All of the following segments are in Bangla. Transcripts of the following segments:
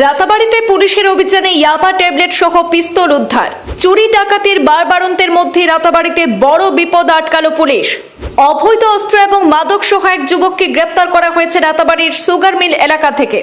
রাতাবাড়িতে পুলিশের অভিযানে ইয়াবা ট্যাবলেট সহ পিস্তল উদ্ধার। চুরি ডাকাতির বারবারন্তের মধ্যে রাতাবাড়িতে বড় বিপদ আটকালো পুলিশ। অবৈধ অস্ত্র এবং মাদক সহ এক যুবককে গ্রেপ্তার করা হয়েছে রাতাবাড়ির সুগার মিল এলাকা থেকে।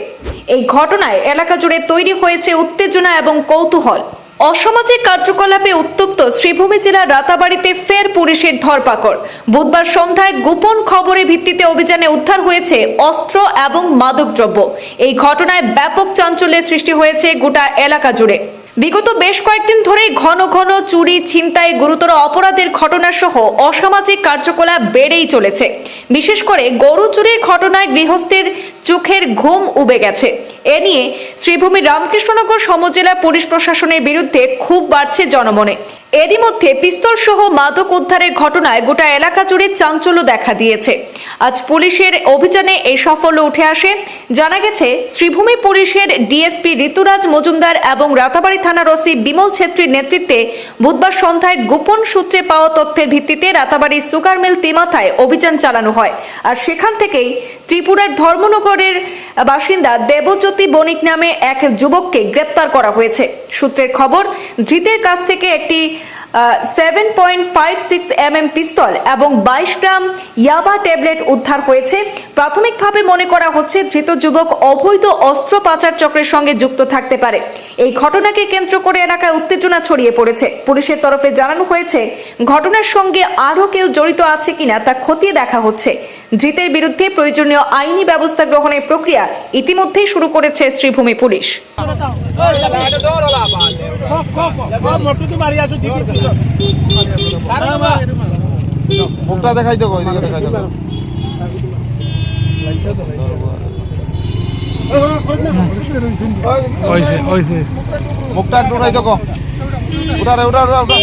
এই ঘটনায় এলাকা জুড়ে তৈরি হয়েছে উত্তেজনা এবং কৌতূহল। অসামাজিক কার্যকলাপে উত্তপ্ত শ্রীভূমি জেলার রাতাবাড়িতে ফের পুলিশের ধরপাকড়। বুধবার সন্ধ্যায় গোপন খবরের ভিত্তিতে অভিযানে উদ্ধার হয়েছে অস্ত্র এবং মাদকদ্রব্য। এই ঘটনায় ব্যাপক চাঞ্চল্যের সৃষ্টি হয়েছে গোটা এলাকা জুড়ে। বিগত বেশ কয়েকদিন ধরেই ঘন ঘন চুরি, ছিনতাই, গুরুতর অপরাধের ঘটনা সহ অসামাজিক কার্যকলাপ বেড়েই চলেছে। বিশেষ করে গরু চুরির ঘটনায় গৃহস্থের চোখের ঘুম উবে গেছে। এ নিয়ে শ্রীভূমি রামকৃষ্ণনগর সমজেলা পুলিশ প্রশাসনের বিরুদ্ধে খুব বাড়ছে জনমনে। এরই মধ্যে পিস্তল সহ মাদক উদ্ধারের ঘটনায় গোটা এলাকা জুড়ে চাঞ্চল্য দেখা দিয়েছে। আজ পুলিশের অভিযানে এই সাফল্য উঠে আসে। জানা গেছে, শ্রীভূমি পুলিশের ডিএসপি ঋতুরাজ মজুমদার এবং রাতাবাড়ি থানার ওসি বিমল ছেত্রীর নেতৃত্বে বুধবার সন্ধ্যায় গোপন সূত্রে পাওয়া তথ্যের ভিত্তিতে রাতাবাড়ির সুগার মিল তিমাথায় অভিযান চালানো হয়। আর সেখান থেকেই ত্রিপুরার ধর্মনগরের বাসিন্দা দেবজ্যোতি বণিক নামে এক যুবককে গ্রেপ্তার করা হয়েছে। সূত্রের খবর ধৃতের কাছ থেকে একটি seven point five six M M pistol এবং বাইশ গ্রাম ইয়াবা ট্যাবলেট উদ্ধার হয়েছে প্রাথমিকভাবে মনে করা হচ্ছে ধৃত যুবক অবৈধ অস্ত্র পাচার চক্রের সঙ্গে যুক্ত থাকতে পারে এই ঘটনাকে কেন্দ্র করে এলাকায় উত্তেজনা ছড়িয়ে পড়েছে পুলিশের তরফে জানানো হয়েছে ঘটনার সঙ্গে আরও কেউ জড়িত আছে কিনা তা খতিয়ে দেখা হচ্ছে ধৃতের বিরুদ্ধে প্রয়োজনীয় আইনি ব্যবস্থা গ্রহণের প্রক্রিয়া ইতিমধ্যেই শুরু করেছে শ্রীভূমি পুলিশ মোটু তো মারি আসো দিদি মুখটা দেখাই দেবো ওইদিকে দেখাই দেবো। মুখটা একটু উঠাই দেখো উঠা রে উঠা উঠা উঠা।